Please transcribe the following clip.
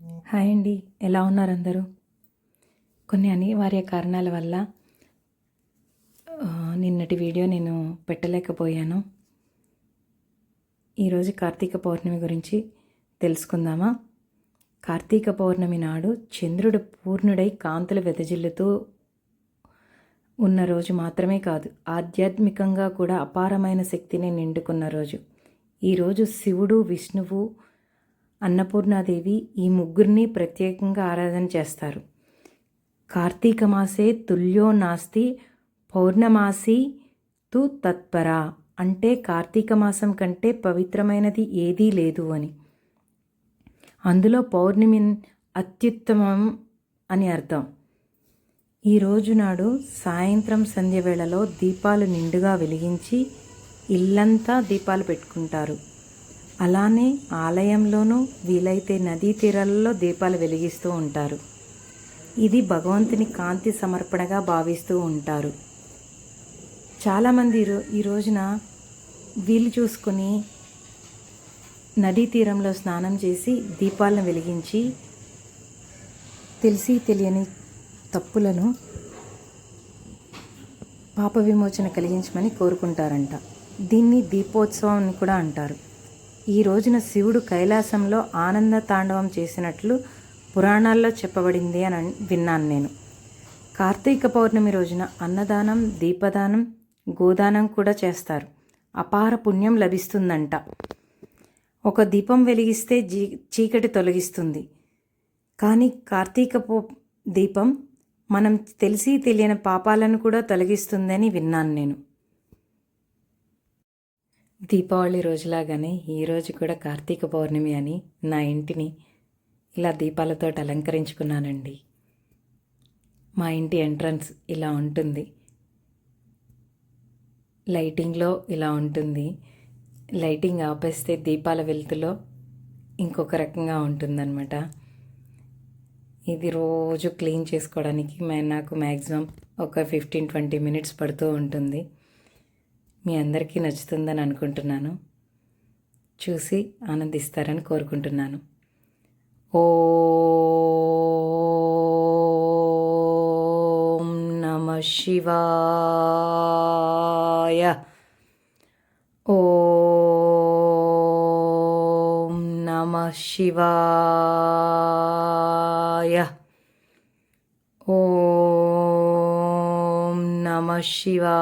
Hi అండి. ఎలా ఉన్నారు అందరూ కొన్ని అనివార్య కారణాల వల్ల నిన్నటి వీడియో నేను పెట్టలేకపోయాను. ఈరోజు కార్తీక పౌర్ణమి గురించి తెలుసుకుందామా? కార్తీక పౌర్ణమి నాడు చంద్రుడు పూర్ణుడై కాంతులు వెదజిల్లుతూ ఉన్న రోజు మాత్రమే కాదు ఆధ్యాత్మికంగా కూడా అపారమైన శక్తిని నిండుకున్న రోజు. ఈరోజు శివుడు విష్ణువు అన్నపూర్ణాదేవి ఈ ముగ్గురిని ప్రత్యేకంగా ఆరాధన చేస్తారు. కార్తీక మాసే తుల్యో నాస్తి పౌర్ణమాసి తు తత్పర అంటే కార్తీక మాసం కంటే పవిత్రమైనది ఏదీ లేదు అని. అందులో పౌర్ణమి అత్యుత్తమం అని అర్థం. ఈ రోజు నాడు సాయంత్రం సంధ్య వేళలో దీపాలు నిండుగా వెలిగించి ఇల్లంతా దీపాలు పెట్టుకుంటారు. అలానే ఆలయంలోనూ వీలైతే నదీ తీరాలలో దీపాలు వెలిగిస్తూ ఉంటారు. ఇది భగవంతుని కాంతి సమర్పణగా భావిస్తూ ఉంటారు. చాలామంది ఈ రోజున వీలు చూసుకొని నదీ తీరంలో స్నానం చేసి దీపాలను వెలిగించి తెలిసి తెలియని తప్పులను పాప విమోచన కలిగించమని కోరుకుంటారంట. దీన్ని దీపోత్సవం అని కూడా అంటారు. ఈ రోజున శివుడు కైలాసంలో ఆనంద తాండవం చేసినట్లు పురాణాల్లో చెప్పబడింది అని అన్- విన్నాను నేను. కార్తీక పౌర్ణమి రోజున అన్నదానం దీపదానం గోదానం కూడా చేస్తారు. అపార పుణ్యం లభిస్తుందంట. ఒక దీపం వెలిగిస్తే జీ చీకటి తొలగిస్తుంది. కానీ కార్తీక దీపం మనం తెలిసి తెలియని పాపాలను కూడా తొలగిస్తుందని విన్నాను నేను. దీపావళి రోజులాగానే ఈరోజు కూడా కార్తీక పౌర్ణమి అని నా ఇంటిని ఇలా దీపాలతో అలంకరించుకున్నానండి. మా ఇంటి ఎంట్రన్స్ ఇలా ఉంటుంది. లైటింగ్లో ఇలా ఉంటుంది. లైటింగ్ ఆపేస్తే దీపాల వెలుతులో ఇంకొక రకంగా ఉంటుందన్నమాట. ఇది రోజు క్లీన్ చేసుకోవడానికి నాకు మ్యాక్సిమం ఒక ఫిఫ్టీన్ ట్వంటీ మినిట్స్ పడుతూ ఉంటుంది. మీ అందరికీ నచ్చుతుందని అనుకుంటున్నాను. చూసి ఆనందిస్తారని కోరుకుంటున్నాను. ఓం నమ శివాయ. ఓం నమ శివాయ. ఓ నమ శివాయ